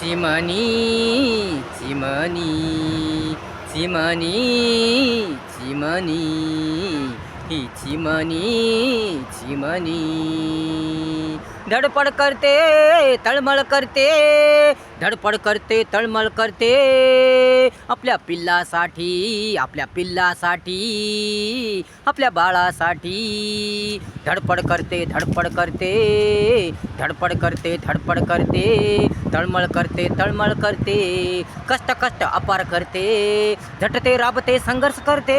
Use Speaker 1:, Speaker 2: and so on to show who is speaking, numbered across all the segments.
Speaker 1: चिमणी चिमणी चिमणी चिमणी ही चिमणी चिमणी. धडपड करते तळमळ करते धडपड करते तळमळ करते. आपल्या पिल्लासाठी आपल्या पिल्लासाठी. आपल्या बाळासाठी. धडपड करते धडपड करते. धडपड करते धडपड करते. तळमळ करते तळमळ करते. कष्ट कष्ट अपार करते. झटते राबते संघर्ष करते.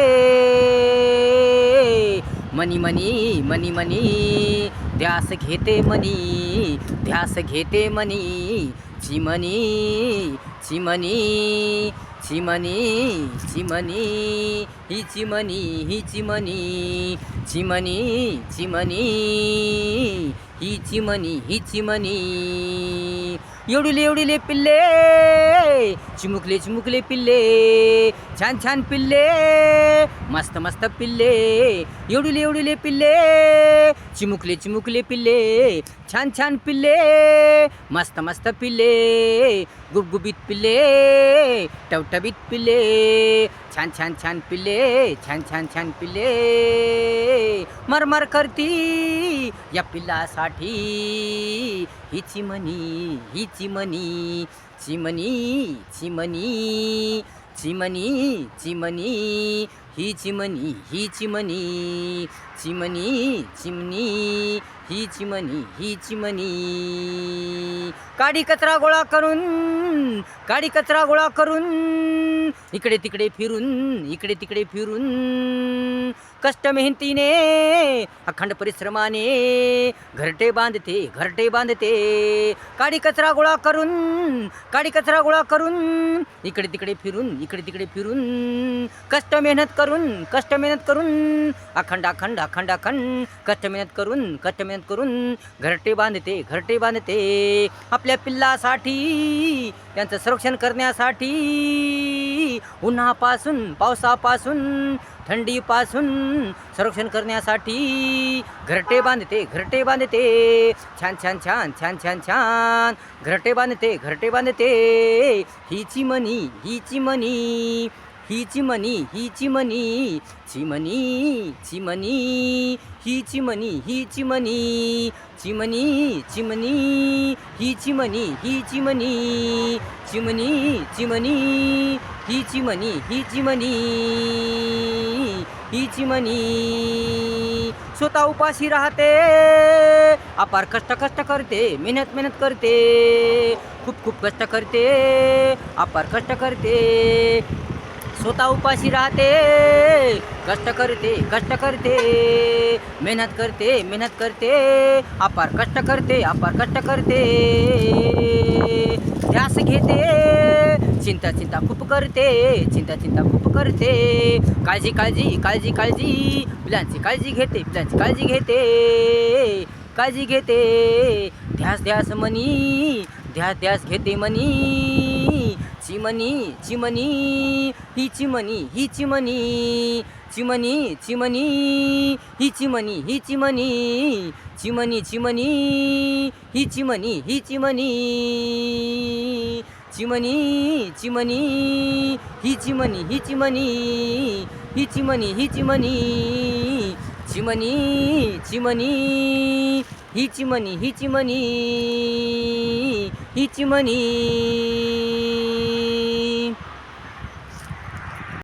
Speaker 1: मनी मनी मनी मनी. ध्यास घेते मनी ध्यास घेते मनी. চিমনি চিমনি চিমনি চিমনি হি চিমনি হি চিমনি চিমনি চিমনি হি চিমনি হি চিমনি एवढीले एवढीले पिल्ले. चिमुकले चिमुकले पिल्ले. छान छान पिल्ले. मस्त मस्त पिल्ले. एवढीले एवढीले पिल्ले. चिमुकले चिमुकले पिल्ले. छान छान पिल्ले. मस्त मस्त पिल्ले. गुबगुबीत पिल्ले. टवटबीत पिल्ले. छान छान छान पिल्ले. छान छान छान पिल्ले. मरमर करती या पिल्लासाठी. ही चिमणी ही चिमणी चिमणी चिमणी चिमणी चिमणी ही चिमणी ही चिमणी चिमणी चिमणी ही चिमणी ही चिमणी काडी कचरा गोळा करून काडी कचरा गोळा करून इकडे तिकडे फिरून इकडे तिकडे फिरून कष्ट मेहनतीने अखंड परिश्रमाने घरटे बांधते घरटे बांधते. काडी कचरा गोळा करून काडी कचरा गोळा करून इकडे तिकडे फिरून इकडे तिकडे फिरून कष्ट मेहनत करून कष्ट मेहनत करून अखंड अखंड अखंड अखंड कष्ट मेहनत करून कष्ट मेहनत करून घरटे बांधते घरटे बांधते. आपल्या पिल्लासाठी त्यांचं संरक्षण करण्यासाठी उन्हापासून पावसापासून थंडीपासून संरक्षण करण्यासाठी घरटे बांधते घरटे बांधते. छान छान छान छान छान छान. घरटे बांधते घरटे बांधते. ही चिमणी ही चिमणी ही चिमणी ही चिमणी चिमणी चिमणी ही चिमणी ही चिमणी चिमणी चिमणी ही चिमणी ही चिमणी चिमणी चिमणी ही चिमणी ही चिमणी ही म्हणी. स्वतः उपाशी राहते अपार कष्ट कष्ट करते मेहनत मेहनत करते खूप खूप कष्ट करते अपार कष्ट करते. स्वतः उपाशी राहते कष्ट करते कष्ट करते मेहनत करते मेहनत करते अपार कष्ट करते अपार कष्ट करते. ध्यास घेते चिंता चिंता खूप करते चिंता चिंता खूप करते. काळजी काळजी काळजी काळजी. पिलांची काळजी घेते पिलांची काळजी घेते. काळजी घेते. ध्यास ध्यास मनी. ध्यास ध्यास घेते मनी. चिमणी चिमणी ही चिमणी ही चिमणी चिमणी चिमणी ही चिमणी ही चिमणी चिमणी चिमणी ही चिमणी ही चिमणी चिमणी चिमणी ही चिमणी ही चिमणी ही चिमणी ही चिमणी चिमणी चिमणी ही चिमणी ही चिमणी ही चिमणी.